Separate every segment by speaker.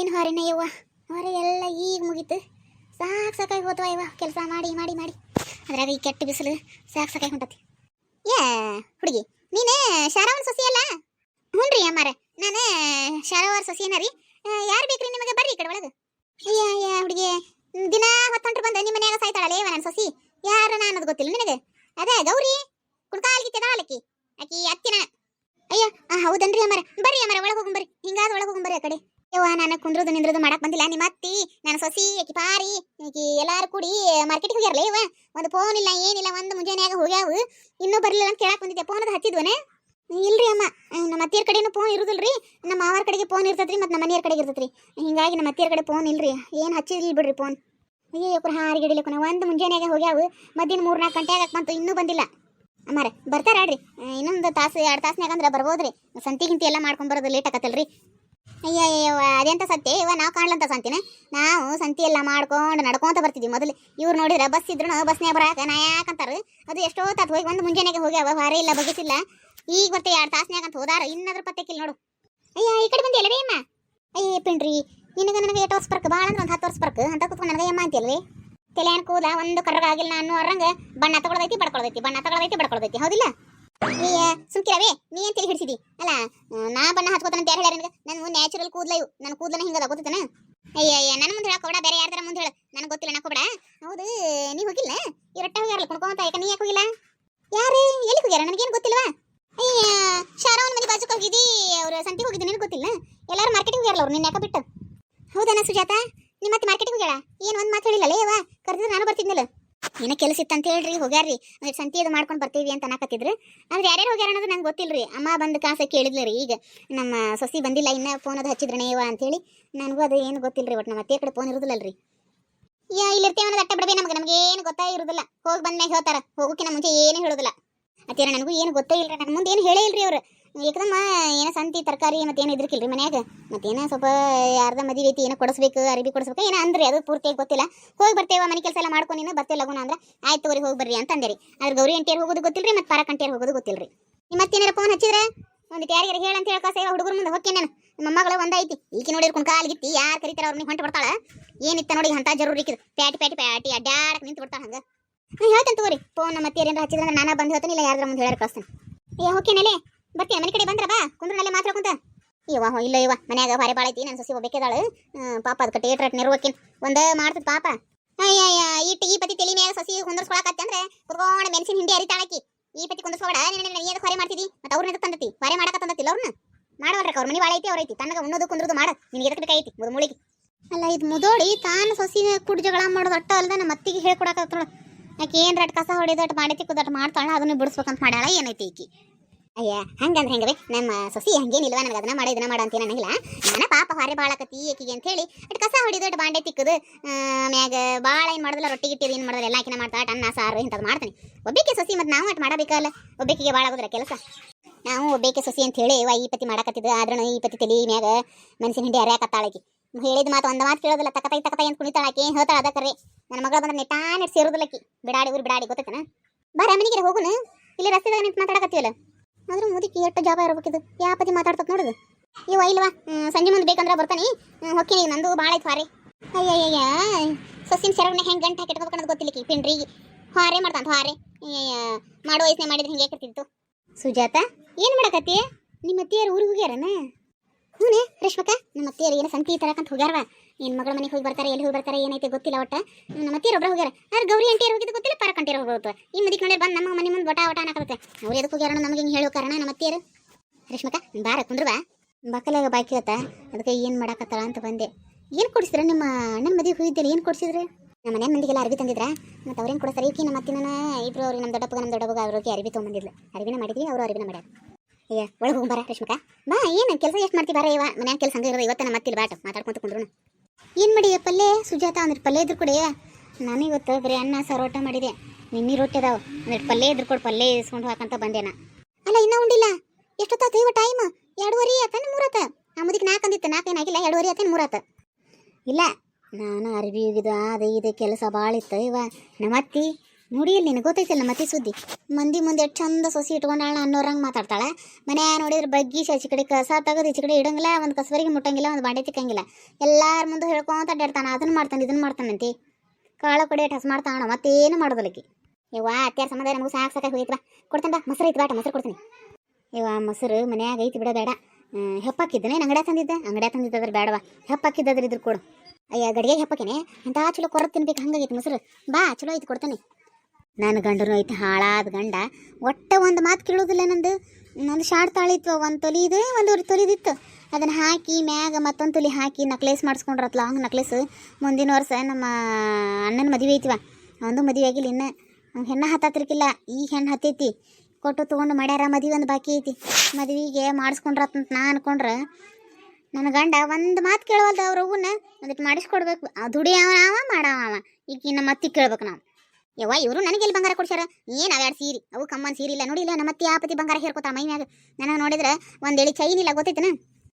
Speaker 1: ಏನು ಹೊರೆನ ಯವ್ವ? ಹೊರೆ ಎಲ್ಲ ಈಗ ಮುಗೀತು. ಸಾಕು ಸಾಕಾಗಿ ಹೋತವ ಇವ ಕೆಲಸ ಮಾಡಿ ಮಾಡಿ ಮಾಡಿ. ಅದ್ರಾಗ ಈ ಕೆಟ್ಟ ಬಿಸಿಲು ಸಾಕು ಸಾಕಾಗಿ ಹೊಂಟತಿ. ಏ, ಹುಡುಗಿ, ನೀನೇ ಶಾರವನ್ ಸೊಸಿ ಅಲ್ಲ? ಹ್ಞೂ ರೀ ಅಮ್ಮಾರ. ನಾನು ಶಾರವಾರ ಸೊಸಿನ ರೀ ಯಾರು ಬೇಕ್ರಿ ನಿಮಗೆ? ಬರ್ರಿ ಈ ಕಡೆ ಒಳಗೆ. ಅಯ್ಯ ಅಯ್ಯ ಹುಡುಗಿ ದಿನ ಹೊತ್ತೊಂಟ್ರು ಬಂದು ನಿಮ್ಮ ಮನ್ಯಾಗ ಸಾಯ್ತಾಳಲ್ಲ ಇವ ನನ್ನ ಸೊಸಿ ಯಾರು ನಾನು ಅನ್ನೋದು ಗೊತ್ತಿಲ್ಲ ನಿನಗೆ ಅದೇ ಗೌರಿ ಕುಣ್ಕಾಲ್ಗಿತ್ತದ ಅಲ್ಲಕ್ಕಿ ಆಕಿ ಅತ್ತಿನ ಅಯ್ಯ ಆ, ಹೌದನ್ರಿ ಅಮ್ಮಾರ ಬರ್ರಿ ಅಮ್ಮಾರ ಒಳಗೆ ಹೋಗಿ ಬರ್ರಿ ಹಿಂಗಾದ ಒಳಗೆ ಹೋಗಿ ಬರ್ರಿ ಆ ಕಡೆ ಯವ್ವ ನಾನು ಕುಂದ್ರದು ನಿಂದ್ರದು ಮಾಡಕ್ ಬಂದಿಲ್ಲ ನಿಮ್ಮ ಅತ್ತಿ ನನ್ನ ಸೊಸಿ, ಆಕಿ ಪಾರಿ ಎಲ್ಲಾರು ಕೂಡಿ ಮಾರ್ಕೆಟ್ಗೆ ಹೋಗ್ಯಾರಲ್ಲ ಇವ? ಒಂದು ಫೋನ್ ಇಲ್ಲ, ಏನಿಲ್ಲ, ಒಂದು ಮುಂಜಾನೆಯಾಗ ಹೋಗ್ಯಾವು. ಇನ್ನೂ ಬರಲಿಲ್ಲ ಅಂತ ಕೇಳಕ್ ಬಂದಿದ್ದೆ. ಫೋನ್ ಅದು ಹಚ್ಚಿದ್ವನೆ? ಇಲ್ರಿ ಅಮ್ಮ, ನಮ್ಮ ಅತ್ತಿಯರ ಕಡೆನೂ ಫೋನ್ ಇರುದಿಲ್ರಿ. ನಮ್ಮ ಮಾವಾರ ಕಡೆಗೆ ಫೋನ್ ಇರ್ತೈತ್ರಿ ಮತ್ತು ನಮ್ಮ ಮನೆಯವ್ರ ಕಡೆಗೆ ಇರ್ತೈತ್ರಿ ಹಿಂಗಾಗಿ ನಮ್ಮ ಅತ್ತಿಯರ ಕಡೆ ಫೋನ್ ಇಲ್ರಿ. ಏನು ಹಚ್ಚಿದಿಲ್ಲ ಬಿಡ್ರಿ ಫೋನ್ ಅಯ್ಯೋ ಕುರ ಹಾರಿಗಿಡಿಲಿಕ್ಕೆ ಒಂದು ಮುಂಜಾನೆಯಾಗ ಹೋಗ್ಯಾವು. ಮಧ್ಯಾಹ್ನ ಮೂರು ನಾಲ್ಕು ಗಂಟೆ ಆಗಕ್ಕೆ ಬಂತು. ಇನ್ನೂ ಬಂದಿಲ್ಲ. ಅಮ್ಮಾರ, ಬರ್ತಾರಾಡ್ರಿ. ಇನ್ನೊಂದು ತಾಸು, ಎರಡು ತಾಸ್ನ್ಯಾಗ ಅಂದ್ರೆ ಬರ್ಬೋದ್ರಿ. ಸಂತಿ ಗಿಂತಿ ಎಲ್ಲ ಮಾಡ್ಕೊಂಡ್ ಬರೋದು ಲೇಟ್ ಆಕತ್ತಲ್ರಿ. ಅಯ್ಯ ಅದೆಂತ ಸತ್ಯ? ಇವ ನಾವು ಕಾಣ್ಲಂತ ಸಂತಿನ? ನಾವು ಸಂತಿ ಎಲ್ಲ ಮಾಡ್ಕೊಂಡು ನಡ್ಕೊಂತ ಬರ್ತಿದ್ವಿ ಮೊದಲು. ಇವ್ರು ನೋಡಿದ್ರೆ ಬಸ್ ಇದ್ರು ಬಸ್ನೇ ಬರಾಕ ನಾ ಯಾಕಂತಾರ? ಅದು ಎಷ್ಟೋ ತಾತ್ ಹೋಗಿ ಒಂದು ಮುಂಜಾನೆಗೆ ಹೋಗ್ಯಾವ ಹೊರ ಇಲ್ಲ ಬಗ್ಗಿಸಿಲ್ಲ ಈಗ ಬರ್ತೆ ಎರಡು ತಾಸ್ನ್ಯಾಗ ಅಂತ ಹೋದಾರ, ಇನ್ನಾದ್ರೂ ಪತ್ತೆಕಿಲ್ಲ ನೋಡು. ಅಯ್ಯ, ಈ ಕಡೆ ಬಂದಿಲ್ಲ ರೀ ಅಮ್ಮ? ಅಯ್ಯ, ಪಿಂಡ್ರಿ, ನಿನಗೆ ನನಗೆ ಎಷ್ಟು ವರ್ಷ ಬರ್ಕ ಭಾಳ ಅಂದ್ರೆ ಒಂದು ಹತ್ತು ವರ್ಷ ಅಂತ ಕೂತ್ಕೊಂಡು ನನಗೆ ಅಮ್ಮ ಅಂತಿಲ್ರಿ ತಲೆ ಕೂದ ಒಂದು ಕರ್ರಗಾಗಿಲ್ಲ ಆಗಿಲ್ಲ ನಾನು ಅರಂಗ ಬಣ್ಣ ತಗೊಳ್ದೈತಿ ಬಡ್ಕೊಳ್ದೈತಿ ಬಣ್ಣ ತಗೊಳ್ದೈತಿ ಬಡ್ಕೊಳ್ದೈತಿ ಹೌದಿಲ್ಲ? ಏ ಸುಮ್ಕಿರವೇ ನೀ ತಲೆ ಹಿಡಿಸಿದಿ? ಅಲ್ಲ ನಾ ಬಣ್ಣ ಹಚ್ಕೋತಾನ ಅಂತ ಯಾರು ಹೇಳ್ಯಾರ ನಿನಗೆ? ನ್ಯಾಚುರಲ್ ಕೂದಲ ಇವು. ನನ್ನ ಕೂದಲನ ಹಿಂಗದ ಗೊತ್ತೇನ ಅಯ್ಯ ಅಯ್ಯ ನನ್ನ ಮುಂದೆ ಹೇಳಕೋಬೇಡ ಬೇರೆ ಯಾರ್ದಾರ ಮುಂದೆ ಹೇಳು. ನನಗೆ ಗೊತ್ತಿಲ್ಲ ನಾಕೋಬೇಡ ಹೌದು, ನೀ ಹೋಗಿಲ್ಲ? ಇವ್ರಟ್ಟ ಹೋಗ್ಯಾರಲ್ಲ ಕುಣ್ಕೊಂತ ಯಾಕೆ ನೀ ಯಾಕೆ ಹೋಗಿಲ್ಲ? ಯಾರು ಎಲ್ಲಿ ಹೋಗ್ಯಾರ? ನನಗೇನು ಗೊತ್ತಿಲ್ವಾ? ಅಯ್ಯ ಶಾರವನ್ ಮನೆ ಬಾಜುಕ್ ಹೋಗಿದ್ದಿ ಅವ್ರ ಸಂತಿ ಹೋಗಿದ್ದು ನಿನಗೆ ಗೊತ್ತಿಲ್ಲ? ಎಲ್ಲರೂ ಮಾರ್ಕೆಟಿಗೆ ಹೋಗ್ಯಾರಲ್ಲ ಅವ್ರು ನಿನ್ನ ಯಾಕೆ ಬಿಟ್ಟು? ಹೌದನ ಸುಜಾತ? ನಿಮ್ಮ ಮತ್ತೆ ಮಾರ್ಕೆಟಿಗೆ ಹೋಗ್ಯಾಳ? ಏನು ಒಂದು ಮಾತು ಹೇಳಿಲ್ಲ ಲೇವಾ ಕರೆದಿದ್ರೆ ನಾನು ಬರ್ತಿದ್ನಲ್ಲ. ಏನೋ ಕೆಲಸ ಇತ್ತಂತ ಹೇಳ್ರಿ, ಹೋಗ್ಯಾರ್ರಿ. ಒಂದಿಟ್ಟು ಸಂತಿ ಇದು ಮಾಡ್ಕೊಂಡು ಬರ್ತೀವಿ ಅಂತ ಅನ್ನಕತ್ತಿದ್ರು. ಅಂದ್ರೆ ಯಾರ್ಯಾರು ಹೋಗ್ಯಾರ ಅನ್ನೋದು ನಂಗೆ ಗೊತ್ತಿಲ್ಲರಿ ಅಮ್ಮ ಬಂದು ಕಾಸ ಕೇಳಿದ್ಲ ರೀ ಈಗ. ನಮ್ಮ ಸೊಸಿ ಬಂದಿಲ್ಲ, ಇನ್ನ ಫೋನ್ ಅದು ಅಂತ ಅಂತೇಳಿ. ನನಗೂ ಅದು ಏನು ಗೊತ್ತಿಲ್ಲರಿ ಒಟ್ಟು ನಮ್ಮ ಅತ್ತೆ ಕಡೆ ಫೋನ್ ಇರೋದಿಲ್ಲಲ್ರಿ. ಯಾ, ಇಲ್ಲಿರ್ತೇವೆ ಅನ್ನೋದು ಅಟ್ಟ ಬಿಡಬೇ, ನಮ್ಗೆ ನಮ್ಗೆ ಏನು ಗೊತ್ತಾ ಇರೋದಿಲ್ಲ. ಹೋಗಿ ಬಂದ್ಮ್ಯಾಗ ಹೇಳ್ತಾರ. ಹೋಗೋಕಿನ ಮುಂಚೆ ಏನು ಹೇಳೋದಿಲ್ಲ. ಅತ್ತೀರ ನನಗೂ ಏನು ಗೊತ್ತೇ ಇಲ್ರಿ. ನನ್ನ ಮುಂದೆ ಏನು ಹೇಳೇ ಇಲ್ರಿ ಅವ್ರು. ಏಕದಮ್ಮ ಏನೋ ಸಂತಿ, ತರಕಾರಿ ಮತ್ತೇನು ಇದ್ರಕಿಲ್ರಿ ಮನ್ಯಾಗ? ಮತ್ತೇನೋ ಸ್ವಲ್ಪ ಯಾರ್ದ ಮದುವೆ ಐತಿ, ಏನೋ ಕೊಡಿಸ್ಬೇಕು ಅರಿವಿ ಕೊಡಿಸ್ಬೇಕು, ಏನೋ ಅಂದ್ರಿ ಅದು ಪೂರ್ತಿಯಾಗಿ ಗೊತ್ತಿಲ್ಲ. ಹೋಗಿ ಬರ್ತೇವ, ಮನೆ ಕೆಲಸ ಎಲ್ಲ ಮಾಡ್ಕೊಂಡು ನೀನು, ಬರ್ತೇವೆ ಲಗುನ ಅಂದ್ರೆ, ಆಯ್ತು ತಗೋರಿ, ಹೋಗಿ ಬರ್ರಿ ಅಂತ ಅಂದೇರಿ. ಗೌರಿ ಅಂಟಿಯರ್ ಹೋಗೋದು ಗೊತ್ತಿಲ್ರಿ, ಮತ್ತೆ ಪಾರಕ್ ಅಂಟಿಯರ್ ಹೋಗೋದು ಗೊತ್ತಿಲ್ರಿ. ನಿಮ್ಮ ಮತ್ತೇನಾರ ಫೋನ್ ಹಚ್ಚಿದ್ರೆ? ಒಂದು ಯಾರಿಗಾರ ಹೇಳ ಅಂತ ಹೇಳ್ಕ ಸೇವ ಹುಡುಗರು ಮುಂದೆ ಹೋಗಿ ನಾನು. ನಮ್ಮ ಮಗಳು ಒಂದೈತಿ ಈಕೆ ನೋಡಿ ಕುಣ್ ಕಾಲ್ಗಿತ್ತಿ ಯಾರು ಕರಿತಾರ ಅವ್ರು ನೀವು ಹೊಂಟು ಬರ್ತಾಳ? ಏನಿತ್ತ ನೋಡಿ, ಅಂತ ಜರೂರಿ ಇಕ್ಕಿದ್. ಪ್ಯಾಟಿ ಪ್ಯಾಟಿ ಪ್ಯಾಟಿ ಅಡ್ಡಾಡಕ್ಕೆ ನಿಂತು ಬಿಡ್ತಾಳ ಹಂಗೆ. ಹೇಳ್ತೇನೆ ತಗೋರಿ ಫೋನ್ ನಮ್ಮ ಏನಾರ ಹಚ್ಚಿದ್ರೆ ನಾನು ಬಂದು ಹೇಳ್ತೀನಿ, ಇಲ್ಲ ಯಾರ್ದ್ರ ಮುಂದೆ ಹೇಳಕ್ ಕಳಿಸ್ತೇನೆ. ಏ ಹೋಗ್ತೇನೆ ಬರ್ತೀಯ? ಮನೆ ಕಡೆ ಬಂದ್ರ ಬಾ ಕುಂದ್ರನಲ್ಲೇ ಮಾತಾಡ್ಕೊಂತ ಇವ ಹೋ ಇಲ್ಲ ಇವ ಮನ್ಯಾಗ ಭಾರಿ ಭಾಳ ಐತಿ. ನನ್ನ ಸೊಸಿ ಒಬ್ಬಾಕಿದಾಳು ಪಾಪ ಅದಕ್ಕೆ ಟೇಟ್ರಟ್ ನಿರ್ವಕಿನ್ ಒಂದ ಮಾಡ್ತದ ಪಾಪ. ಅಯ್ಯ ಇಟ್ಟು ಈ ಪತಿ ತಲೆ ಮ್ಯಾಗ ಸೊಸಿ ಕುಂದರ್ಸ್ಕೊಳಕತ್ತೆ ಅಂದ್ರೆ ಕುತ್ಕೊಂಡು ಮೆಣಸಿನ ಹಿಂಡಿ ಅರಿತಾಳಕಿ. ಈ ಪತಿ ಕುಂದರ್ಸ್ಕೊಬೇಡ. ನೀನು ಹೊರೆ ಮಾಡ್ತಿದಿ? ಮತ್ತೆ ಅವ್ರನ್ನ ತಂದತಿ? ಹೊರೆ ಮಾಡಕ ತಂದತಿ ಅವ್ರನ್ನ ಮಾಡವಲ್ರಕ ಅವ್ರ ಮನೆ ಭಾಳ ಐತಿ, ಅವ್ರ ಐತಿ. ತನಗ ಉಣ್ಣೋದು, ಕುಂದ್ರದು ಮಾಡ. ನಿನಗೆ ಎದಕ್ಕೆ ಬೇಕಾಯ್ತಿ ಮುದು ಮುಳಿಗೆ ಅಲ್ಲ, ಇದು ಮುದೋಡಿ ತಾನು ಸೊಸಿ ಕುಡ್ ಜಗಳ ಮಾಡೋದು ಅಟ್ಟ ಅಲ್ದ ನಮ್ಮ ಅತ್ತಿಗೆ ಹೇಳ್ಕೊಡಕತ್ತಳ ಆಕೆ ಏನ್ರಟ್ ಕಸ ಹೊಡಿದಟ್ ಮಾಡಿ ಕುದಟ್ ಮಾಡ್ತಾಳ, ಅದನ್ನ ಬಿಡಿಸ್ಬೇಕಂತ ಮಾಡ್ಯಾಳ, ಏನೈತಿ ಈಕಿ? ಅಯ್ಯ, ಹಂಗಂದ್ರೆ ಹೆಂಗವೇ? ನಮ್ಮ ಸೊಸಿ ಹಂಗೇನಿಲ್ವ? ನನಗೆ ಅದನ್ನ ಮಾಡ, ಇದನ್ನ ಮಾಡ ಅಂತ ನನಗಿಲ್ಲ ನಾನ ಪಾಪ ಹೊರೆ ಬಾಳಕತಿ ಈಕಿಗೆ ಅಂತ ಹೇಳಿ ಅಟ್ ಕಸ ಹೊಡಿದಟ್ ಬಾಂಡೆ ತಿಕ್ಕದು. ಮ್ಯಾಗ ಭಾಳ ಏನು ಮಾಡೋದಿಲ್ಲ, ರೊಟ್ಟಿ ಗಿಟ್ಟಿ ಏನು ಮಾಡೋದಿಲ್ಲ, ಎಲ್ಲ ಆಕಿನ ಮಾಡ್ತಾ ಅನ್ನ, ಸಾರು ಇಂಥದ್ದು ಮಾಡ್ತೀನಿ. ಒಬ್ಬೇಕೆ ಸೊಸಿ ಮತ್ತೆ ನಾವು ಅಟ್ ಮಾಡಬೇಕಲ್ಲ? ಒಬ್ಬೇಕಿಗೆ ಭಾಳ ಆಗೋದ್ರ ಕೆಲಸ. ನಾವು ಒಬ್ಬೇಕೆ ಸೊಸಿ ಅಂತ ಹೇಳಿ ವಾ, ಈ ಪತಿ ಮಾಡಕತ್ತಿದ್ದು ಆದ್ರೂ ಈ ಪತಿ ತಲಿ ಮ್ಯಾಗ ಮನಸ್ಸಿನ ಹಿಂಡಿ ಹರಿಯಾಕತ್ತಾಳಕಿ ಹೇಳಿದ ಮಾತು ಒಂದು ಮಾತು ಕೇಳೋದಿಲ್ಲ, ತಕತೈ ತಕತೈ ಅಂತ ಕುಣಿತಾಳಾಕಿ ಹೇಳ್ತಾಳ ಅದ ಕರೆ ನನ್ನ ಮಗಳ ಬಂದ್ರೆ ನೆಟ್ಟಾನೆಟ್ ಸೇರೋದಿಲ್ಲಕಿ ಬಿಡಾಡಿ ಊರು, ಬಿಡಾಡಿ ಗೊತ್ತೈತನ? ಬಾರ ಮನೆಗೆ ಹೋಗುನು. ಇಲ್ಲಿ ರಸ್ತೆದಾಗ ನಿಂತು ಮಾತಾಡಕತ್ತೀವಲ್ಲ? ಆದ್ರೂ ಮುದುಕಿ ಎಷ್ಟು ಜಾಬ ಇರ್ಬೇಕಿದು ಯಾವ ಪತಿ ಮಾತಾಡ್ತದ ನೋಡುದು ಇವ ಇಲ್ವಾ? ಸಂಜೆ ಮುಂದೆ ಬೇಕಂದ್ರೆ ಬರ್ತಾನೆ. ಹೊಕ್ಕಿನಿ, ನಂದು ಭಾಳ ಐತೆ ಹಾರೆ. ಅಯ್ಯಯ್ಯ ಸೊಸಿನ ಸೆರಗನೆ ಹೆಂಗೆ ಗಂಟೆ ಹಾಕಿಟ್ಕೋಬೇಕು ಗೊತ್ತಿಲ್ಲ ಪಿಂಡ್ರಿ. ಹಾರೆ ಮಾಡ್ತಾನ ಹಾರೆ. ಅಯ್ಯಯ್ಯ, ಮಾಡೋ ವಯಸ್ಸನೆ ಮಾಡಿದ್ರೆ ಹಿಂಗೆ ಕರ್ತಿತ್ತು ಸುಜಾತ, ಏನು ಮಾಡಕತ್ತಿ? ನಿಮ್ಮ ಅತ್ತಿಯರು ಊರಿಗೆ ಹೋಗ್ಯಾರನ? ಹ್ಞೂ ರೇಷ್ಮಕ್ಕ? ನಮ್ಮ ಅತ್ತಿಯರು ಏನೋ ಸಂತಿ ತರಕಂತ ಹೋಗ್ಯಾರವ? ಏನು ಮಗಳ ಮನೆಗೆ ಹೋಗಿ ಬರ್ತಾರೆ, ಎಲ್ಲಿ ಹೋಗಿ ಬರ್ತಾರೆ, ಏನೈತೆ ಗೊತ್ತಿಲ್ಲ ಒಟ್ಟ. ನಮ್ಮ ಅತ್ತಿಯರು ಒಬ್ಬರು ಹೋಗ್ಯಾರ. ಆದ್ರೆ ಗೌರಿ ಅಂಟಿಯರ್ ಹೋಗಿದ್ದು ಗೊತ್ತಿಲ್ಲ? ಪಾರ ಕಂಟಿಯರು ಹೋಗುತ್ತೆ ಈ ಮದಿಕ್ ನೋಡಿ ಬಂದು ನಮ್ಮ ಮನೆ ಮುಂದೆ ಬಟ ಒಟ ಅನ್ನಕತ್ತೆ ಅವ್ರು ಎದಕ್ಕೆ ಹೋಗ್ಯಾರ ನಮಗೆ ಹಿಂಗೆ ಹೇಳೋ ಕಾರಣ ನಮ್ಮ ಅತ್ತಿಯರು ರೇಷ್ಮಕ್ಕ, ಬಾರ ಕುಂದ್ರವಾ. ಬಕ್ಕಲಾಗ ಬಾಕಿ ಹೊತ್ತ ಅದಕ್ಕೆ ಏನು ಮಾಡಾಕತ್ತಾಳ ಅಂತ ಬಂದೆ. ಏನು ಕೊಡಿಸಿದ್ರೆ ನಿಮ್ಮ ಅಣ್ಣನ ಮದುವೆ ಹೋಗಿದ್ದಿಲ್ಲ? ಏನು ಕೊಡಿಸಿದ್ರೆ? ನಮ್ಮ ಮನೆ ಮಂದಿಗೆಲ್ಲ ಅರ್ಬಿ ತಂದಿದ್ರ. ಮತ್ತು ಅವ್ರೇನು ಕೊಡ್ತಾರೆ ಈಕಿ ನಮ್ಮ ಅತ್ತಿನ ಇಬ್ರು ಅವ್ರಿಗೆ ನಮ್ಮ ದೊಡ್ಡಪ್ಪಗ ನಮ್ಮ ದೊಡ್ಡಪ್ಪಗ ಅವ್ರಿಗೆ ಅರ್ಬಿ ತೊಗೊಂಬಂದಿದ್ಲು. ಅರ್ಬಿನ ಮಾಡಿದ್ವಿ, ಅವರು ಅರ್ಬಿನ ಮಾಡ್ಯಾರ. ಅಯ್ಯ, ಒಳಗೆ ಹೋಗಿ, ಬರ ರೇಷ್ಮಕ್ಕ. ಬಾ, ಏನು ಕೆಲಸ ಎಷ್ಟು ಮಾಡ್ತಿ ಬಾರ ಇವ? ಮನ್ಯಾಗ ಕೆಲಸ ಹಂಗೆ ಇರೋದು, ಇವತ್ತು ನಮ್ಮ ಮತ್ತಿಲ್ಲ ಬಾಟ. ಮಾತಾಡ್ಕೊಂತ ಕುಂದ್ರು ಏನು ಮಾಡಿಯ ಪಲ್ಲೆ? ಸುಜಾತ ಅಂದ್ರೆ ಪಲ್ಲೆ ಇದ್ರು ಕೊಡಿ. ನಾನು ಇವತ್ತು ಬರೀ ಅನ್ನ, ಸಾರು, ಊಟ ಮಾಡಿದೆ. ನಿನ್ನೆ ರೊಟ್ಟಿ ಅದಾವ. ಅಂದ್ರೆ ಪಲ್ಲೆ ಇದ್ರು ಕೊಡು, ಪಲ್ಲೆ ಇಸ್ಕೊಂಡು ಹಾಕಂತ ಬಂದೆ ನಾ. ಅಲ್ಲ, ಇನ್ನೂ ಉಂಡಿಲ್ಲ. ಎಷ್ಟೊತ್ತಾತ ಇವ ಟೈಮ್ ಎರಡುವರೆ ಆತನ ಮೂರಾತ? ಆ ಮುದಕ್ಕೆ ನಾಲ್ಕು ಅಂದಿತ್ತು. ನಾಲ್ಕು ಏನಾಗಿಲ್ಲ ಎರಡುವರೆ ಆತನ ಮೂರತ್ತ ಇಲ್ಲ, ನಾನು ಅರ್ಬಿ ಒಗಿದು ಅದು ಇದು, ಕೆಲಸ ಭಾಳ ಇತ್ತು ಇವ. ನಮ್ಮ ಅತ್ತಿ ನೋಡಿ, ಇಲ್ಲಿ ನಿನಗೆ ಗೊತ್ತೈತಿಲ್ಲ ಮತ್ತೆ ಸುದ್ದಿ. ಮಂದಿ ಮುಂದೆ ಎಷ್ಟು ಚಂದ ಸೊಸಿ ಇಟ್ಕೊಂಡಾಳ ಅನ್ನೋರಂಗೆ ಮಾತಾಡ್ತಾಳೆ. ಮನೆ ನೋಡಿದ್ರೆ ಬಗ್ಗಿ ಆಚೆ ಕಡೆ ಕಸ ತೆಗೆದು ಈಚೆ ಕಡೆ ಇಡಂಗಿಲ್ಲ, ಒಂದು ಕಸವರಿಗೆ ಮುಟ್ಟಂಗಿಲ್ಲ, ಒಂದು ಬಾಂಡೆ ತಿಕ್ಕಂಗಿಲ್ಲ. ಎಲ್ಲಾರ ಮುಂದೆ ಹೇಳ್ಕೊಂತ ಅಡ್ಡಾಡ್ತಾನೆ ಅದನ್ನ ಮಾಡ್ತಾನೆ ಇದನ್ನು ಮಾಡ್ತಾನಂತಿ ಕಾಳು ಕಡೆ ಟಸ್ ಮಾಡ್ತಾಣ ಮತ್ತೇನು ಮಾಡೋದಲ್ಲಕ್ಕೆ ಇವ ಅತ್ಯಾರ ಸಂಬಂಧ ನಮಗೂ ಸಾಕು ಸಾಕಾಗಿ ಹೋಯ್ತು ಬಾ ಕೊಡ್ತಾನೆ ಬಾ, ಮೊಸರು ಐತಿ ಬಾಟ ಮೊಸರು ಕೊಡ್ತೀನಿ. ಇವ ಮೊಸರು ಮನ್ಯಾಗ ಐತಿ ಬಿಡ, ಬೇಡ. ಹೆಪ್ಪಾಕಿದ್ದೇನೆ ಅಂಗಡ್ಯಾಗ ತಂದಿದ್ದೆ? ಅಂಗಡ್ಯಾಗ ತಂದಿದ್ದಾದ್ರೆ ಬೇಡವಾ. ಹೆಪ್ಪಾಕಿದ್ದಾದ್ರೆ ಇದ್ರ ಕೊಡು. ಅಯ್ಯ ಗಡಿಗೆ ಹೆಪ್ಪಕ್ಕೇನೆ? ಅಂತ ಚಲೋ ಕೊರ ತಿನ್ಬೇಕು, ಹಂಗಾಗೈತಿ ಮೊಸರು. ಬಾ, ಚಲೋ ಐತಿ, ಕೊಡ್ತೇನೆ. ನನ್ನ ಗಂಡನು ಐತೆ ಹಾಳಾದ ಗಂಡ. ಒಟ್ಟ ಒಂದು ಮಾತು ಕೇಳೋದಿಲ್ಲ ನಂದು. ನಂದು ಶಾರ್ಟ್ ತಾಳಿತ್ತು ಒಂದು ತೊಲಿ ಇದೆ ಒಂದೂವರೆ ತೊಲಿದಿತ್ತು. ಅದನ್ನು ಹಾಕಿ ಮ್ಯಾಗ ಮತ್ತೊಂದು ತೊಲಿ ಹಾಕಿ ನಕ್ಲೇಸ್ ಮಾಡಿಸ್ಕೊಂಡ್ರತ್ಲ ಹಂಗೆ ನಕ್ಲೇಸ್ ಮುಂದಿನ ವರ್ಷ ನಮ್ಮ ಅಣ್ಣನ ಮದುವೆ ಐತಿವ. ಅವನು ಮದುವೆ ಆಗಿಲ್ಲ ಇನ್ನು. ಅವ್ನ್ ಹೆಣ್ಣ ಹತ್ತತ್ತಿರ್ಕಿಲ್ಲ ಈಗ ಹೆಣ್ಣು ಹತ್ತೈತಿ. ಕೊಟ್ಟು ತೊಗೊಂಡು ಮಾಡ್ಯಾರ ಮದುವೆ ಒಂದು ಬಾಕಿ ಐತಿ. ಮದುವೆಗೆ ಮಾಡಿಸ್ಕೊಂಡ್ರತ್ತಂತ ನಾ ಅನ್ಕೊಂಡ್ರೆ, ನನ್ನ ಗಂಡ ಒಂದು ಮಾತು ಕೇಳವಲ್ದ ಅವ್ರ ಅವ್ವನ್ನ. ಒಂದಿಟ್ಟು ಮಾಡಿಸ್ಕೊಡ್ಬೇಕು. ದುಡಿಯವ, ಅವ ಮಾಡವ ಈಗ ನಮ್ಮ ಅತ್ತಿ ಕೇಳ್ಬೇಕು ನಾವು. ಯವ್ವ, ಇವರು ನನಗೆ ಎಲ್ಲಿ ಬಂಗಾರ ಕೊಡ್ಸ್ಯಾರ? ಏನು ಅವ್ಯಾಡ ಸೀರೆ? ಅವು ಕಮ್ಮನ್ ಸೀರೆ ಇಲ್ಲ. ನೋಡಿಲ್ಲ ನಮ್ಮ ಅತ್ತಿ ಆಪತಿ ಬಂಗಾರ ಹೇರ್ಕೊತಾಳ ಮೈ ಮ್ಯಾಗ ನನಗೆ ನೋಡಿದ್ರೆ ಒಂದೇಳಿ ಚೈನ್ ಇಲ್ಲ, ಗೊತ್ತೈತನ?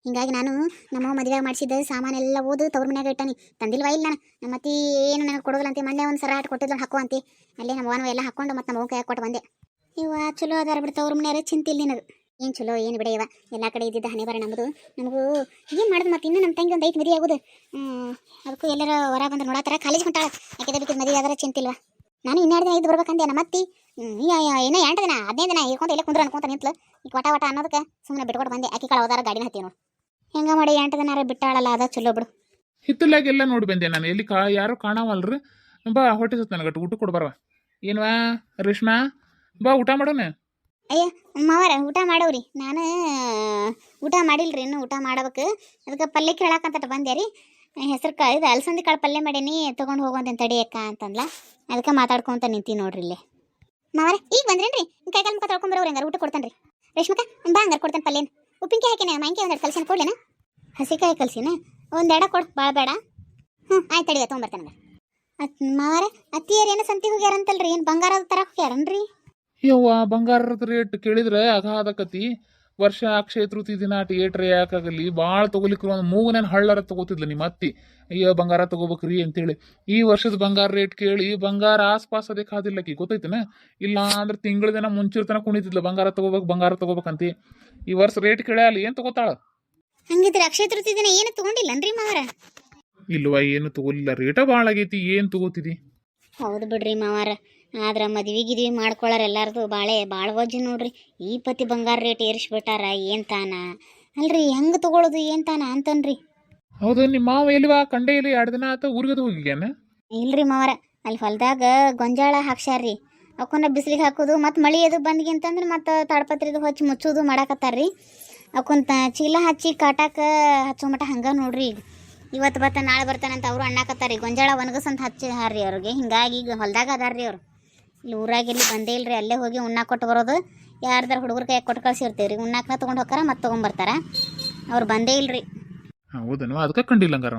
Speaker 1: ಹಿಂಗಾಗಿ ನಾನು ನಮ್ಮ ಮದುವೆ ಮಾಡಿಸಿದ್ದ ಸಾಮಾನೆಲ್ಲ ಓದು, ತವ್ರ ಮನ್ಯಾಗ ಇಟ್ಟಾನಿ. ತಂದಿಲ್ವ ಇಲ್ಲ ನಾನು? ನಮ್ಮ ಅತ್ತಿ ಏನು ನನಗೆ ಕೊಡೋದಿಲ್ಲಂತೆ ಮೊನ್ನೆ ಒಂದು ಸರ ಹಾಟ್ ಕೊಟ್ಟಿದ್ದು ಅಂತೆ. ಅಲ್ಲೇ ನಮ್ಮ ಅವನು ಎಲ್ಲ ಹಾಕೊಂಡು ಮತ್ತೆ ನಮ್ಮ ಕೈ ಕೊಟ್ಟು ಬಂದೆ. ಇವ ಚಲೋ ಅದಾರ ಬಿಡ್ತ ಅವ್ರ ಮನೆಯಾರ ಚಿಂತಿಲ್ಲ ನಿನದು ಏನು ಚಲೋ, ಏನು ಬಿಡ ಇವ ಎಲ್ಲ ಕಡೆ ಇದ್ದಿದ್ದ ಹಣೆ ಬರ ನಮ್ಮದು ನಮಗೂ ಏನು ಮಾಡೋದು ಮತ್ತೆ ಇನ್ನೂ ನಮ್ಮ ತಂಗಿ ಒಂದು ಐದು ಮದುವೆ ಆಗೋದು. ಅದಕ್ಕೂ ಎಲ್ಲರ ಹೊರ ಬಂದು ನೋಡತ್ತಾರ ಕಾಲೇಜ್ ಹೊಂಟಾಳ. ಯಾಕೆ ಬಿಟ್ಟು ಮದುವೆ ಆದ್ರೆ ಚಿಂತಿಲ್ವಾ ನಾನು ಇನ್ನೆರಡು ದಿನ ಇದ್ದು ಬರ್ಬೇಕಂದೆ ನಮ್ಮ ಅತ್ತಿ. ಇನ್ನ ಎಂಟು ದಿನ ಹದಿನೈದು ದಿನ ಇರ್ಕೊಂತ ಇಲ್ಲೇ ಕುಂದ್ರ ಅನ್ಕೊಂತ ನಿಂತ್ಲು. ಈಗ ವಟ ವಟ ಅನ್ನೋದಕ್ಕೆ ಸುಮ್ಮನೆ ಬಿಟ್ಕೊಟ್ಟು ಬಂದೆ. ಅಕ್ಕಿ ಕಳ ಹೋದಾರ ಗಾಡಿನ ಹತ್ತಿ ನೋಡು. ಹೆಂಗ ಮಾಡಿ ಎಂಟು ದಿನ ಬಿಟ್ಟಾಳಲ್ಲ ಅದ ಚಲೋ ಬಿಡು.
Speaker 2: ಹಿತ್ತಲಾಗೆಲ್ಲ ನೋಡಿ ಬಂದೆ ನಾನು. ಎಲ್ಲಿ ಕಾ ಯಾರು ಕಾಣವಲ್ರಿ. ಬಾ ಹೊಟ್ಟೆ ಸುತ್ತ ನನಗೆ ಊಟ ಕೊಡ್ಬಾರ ಏನ್ವಾ ರೇಷ್ಮಾ? ಬಾ ಊಟ ಮಾಡೋಣ?
Speaker 1: ಅಯ್ಯ ಮಾವಾರ ಊಟ ಮಾಡವ್ರಿ. ನಾನು ಊಟ ಮಾಡಿಲ್ರಿ ಇನ್ನು ಊಟ ಮಾಡ್ಬೇಕು. ಅದಕ್ಕೆ ಪಲ್ಯ ಕೇಳಕ್ಕಂತ ಬಂದೆ ರೀ. ಹೆಸರು ಕಾಳು ಇದು ಅಲಸಂದಿ ಕಾಳು ಪಲ್ಯ ಮಾಡೇನಿ, ತೊಗೊಂಡು ತಡಿ ತಡಿಯಕ್ಕ ಅಂತಂದ್ಲ. ಅದಕ್ಕೆ ಮಾತಾಡ್ಕೊಂತ ನಿಂತಿ ನೋಡ್ರಿ ಇಲ್ಲಿ. ಮಾವರ, ಈಗ ಬಂದ್ರೇನ್ರಿ? ಕೈ ಕಾಲು ಮುಖ ತೊಳ್ಕೊಂಬರೋ ಹಂಗಾರ? ಊಟ ಕೊಡ್ತಾನೆ ರೀ ರೇಷ್ಮಕ ಬಾ ಹಂಗಾರ ಕೊಡ್ತಾನೆ ಪಲ್ಯನ. ಉಪ್ಪಿನಕಾಯಿ ಹಾಕಿನ ಮಾಂಕೆ ಒಂದೆರಡು ಕಲ್ಸಿನ ಕೊಡ್ಲೇನ? ಹಸಿಕಾಯಿ ಕಲ್ಸಿನ ಒಂದೆರಡ ಕೊಡ್ ಭಾಳ ಬೇಡ. ಹ್ಞೂ ಆಯ್ತು ತಡಿಯ ತೊಗೊಂಬರ್ತಾನೆ ಅತ್, ಮಾವರ, ಅತ್ತಿಯರ್ ಏನೋ ಸಂತಿ ಹೋಗ್ಯಾರಂತಲ್ರಿ? ಏನು ಬಂಗಾರದ ತರ ಹೋಗ್ಯಾರನ್ರಿ?
Speaker 2: ಯವ್ವ, ಬಂಗಾರದ ರೇಟ್ ಕೇಳಿದ್ರೆ ಅಗಾಧಕತಿ. ವರ್ಷ ಅಕ್ಷಯ ತೃತೀಯ ದಿನ ಏಟ್ರೆ ಯಾಕಾಗಲಿ ಭಾಳ ತಗೋಲಿಕ್ಕೆ ಒಂದು ಮೂಗನೇನು ಹಳ್ಳರ ತಗೋತಿದ್ಲು ನಿಮ್ಮ ಅತ್ತಿ. ಅಯ್ಯೋ ಬಂಗಾರ ತಗೋಬೇಕ್ರಿ ಅಂತೇಳಿ. ಈ ವರ್ಷದ ಬಂಗಾರ ರೇಟ್ ಕೇಳಿ ಬಂಗಾರ ಆಸ್ಪಾಸ್ ಅದೇ ಕಾದಿಲ್ಲಕಿ ಗೊತ್ತೈತೆನ? ಇಲ್ಲ ಅಂದ್ರೆ ತಿಂಗಳ ದಿನ ಮುಂಚಿರ್ತನ ಕುಣಿತಿದ್ಲು ಬಂಗಾರ ತಗೋಬೇಕು ಬಂಗಾರ ತಗೋಬೇಕಂತಿ. ಈ ವರ್ಷ ರೇಟ್ ಕೇಳ ಅಲ್ಲಿ ಏನು ತಗೋತಾಳ?
Speaker 1: ಹಂಗಿದ್ರೆ ಅಕ್ಷಯ ತೃತೀಯ ದಿನ ಏನು ತಗೊಂಡಿಲ್ಲನ್ರಿ ಮಾರ
Speaker 2: ಇಲ್ವಾ ಏನು ತಗೋಲಿಲ್ಲ ರೇಟ ಭಾಳ ಆಗೈತಿ ಏನು ತಗೋತಿದಿ?
Speaker 1: ಹೌದು ಬಿಡ್ರಿ ಮಾವಾರ. ಆದ್ರ ಮದ್ವೆ ಗಿದ್ವಿ ಮಾಡ್ಕೊಳ್ಳಾರ ಎಲ್ಲಾರ್ದು ಬಾಳೆ ಭಾಳ ವಜ್ಜು ನೋಡ್ರಿ. ಈ ಪತಿ ಬಂಗಾರ ರೇಟ್ ಏರಿಸ್ಬಿಟ್ಟಾರ ಏನ್ ತಾನ? ಅಲ್ರಿ ಹೆಂಗ್ ತಗೊಳ್ಳೋದು ಏನ್ ತಾನ ಅಂತನ್ರಿ.
Speaker 2: ಹೌದು ನಿಮ್ಮ ಮಾವ ಎಲ್ಲಿವಾ ಕಂಡೆ ಇಲ್ಲಿ ಎರಡು ದಿನ ಆತ ಊರ್ಗದ ಹೋಗಿಗ್ಯಾನ
Speaker 1: ಇಲ್ರಿ ಮಾವಾರ. ಅಲ್ಲಿ ಹೊಲ್ದಾಗ ಗೊಂಜಾಳ ಹಾಕ್ಸ್ಯಾರ್ರಿ. ಅವಕ್ಕನ್ನ ಬಿಸಿಲಿಗೆ ಹಾಕೋದು ಮತ್ತು ಮಳಿ ಅದು ಬಂದ್ಗಿ ಅಂತಂದ್ರೆ ಮತ್ತು ತಾಡ್ಪತ್ರಿದು ಹಚ್ಚಿ ಮುಚ್ಚೋದು ಮಾಡಾಕತ್ತಾರ್ರಿ. ಅವಕ್ಕಂತ ಚೀಲ ಹಚ್ಚಿ ಕಾಟಾಕ ಹಚ್ಚೋ ಮಟ ಹಂಗೆ ನೋಡ್ರಿ ಈಗ. ಇವತ್ತು ಬರ್ತಾನೆ ನಾಳೆ ಬರ್ತಾನಂತ ಅವರು ಅಣ್ಣಾಕತ್ತಾರಿ ಗೊಂಜಾಳ ಒಣಗಸಂತ ಹಚ್ಚಿ ಹಾರ್ರಿ ಅವ್ರಿಗೆ. ಹಿಂಗಾಗಿ ಈಗ ಹೊಲ್ದಾಗ ಅದಾರ್ರಿ ಅವ್ರು. ಇಲ್ಲಿ ಊರಾಗ ಇಲ್ಲಿ ಬಂದೇ ಇಲ್ರಿ. ಅಲ್ಲೇ ಹೋಗಿ ಉಣ್ಣಾ ಕೊಟ್ಟು ಬರೋದು. ಯಾರ್ದಾರ ಹುಡುಗರು ಕೈ ಕೊಟ್ಟು ಕಳ್ಸಿರ್ತೀವಿ ರೀ ಉಣ್ಣಾಕನ ತೊಗೊಂಡು ಹೋಗಾರ ಮತ್ತೆ ತೊಗೊಂಬರ್ತಾರ ಅವ್ರು ಬಂದೇ ಇಲ್ರಿ.
Speaker 2: ಹೌದನು? ಅದಕ್ಕೆ ಕಂಡಿಲ್ಲ ಹಂಗಾರ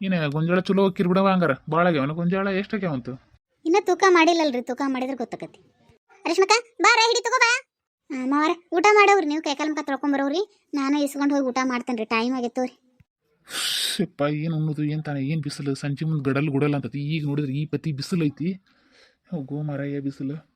Speaker 2: ಏನೇ ಗೊಂಜಾಳ ಚಲೋ ಹೋಗಿರ್? ಬಿಡವ ಹಂಗಾರ ಭಾಳ ಆಗ್ಯಾವನ ಗೊಂಜಾಳ ಎಷ್ಟು ಆಗ್ಯಾವಂತು
Speaker 1: ಇನ್ನೂ ತೂಕ ಮಾಡಿಲ್ಲಲ್ರಿ. ತೂಕ ಮಾಡಿದ್ರೆ ಗೊತ್ತಾಕತಿ. ಅರಿಶ್ಮಕ ಬಾರ ಹಿಡಿ ತಗೋ ಬಾ. ಮಾರ ಮಾವಾರ ಊಟ ಮಾಡೋರು ನೀವು ಕೈಕಾಲ ಮುಖ ತೊಳ್ಕೊಂಬರೋರಿ ನಾನು ಇಸ್ಕೊಂಡು ಹೋಗಿ ಊಟ ಮಾಡ್ತೇನೆ ರೀ ಟೈಮ್ ಆಗೈತೆ ರೀ
Speaker 2: ಶಿಪ್ಪ ಏನು ಅನ್ನೋದು, ಏನು ತಾನೆ, ಏನು ಬಿಸಿಲು? ಸಂಜೆ ಮುಂದೆ ಗಡಲ್ ಗುಡಲ್ ಅಂತತಿ. ಈಗ ನೋಡಿದ್ರೆ ಈ ಪತಿ ಬಿಸಿಲು ಐತಿ ಗೋ ಮಾರಾಯ, ಬಿಸಿಲು.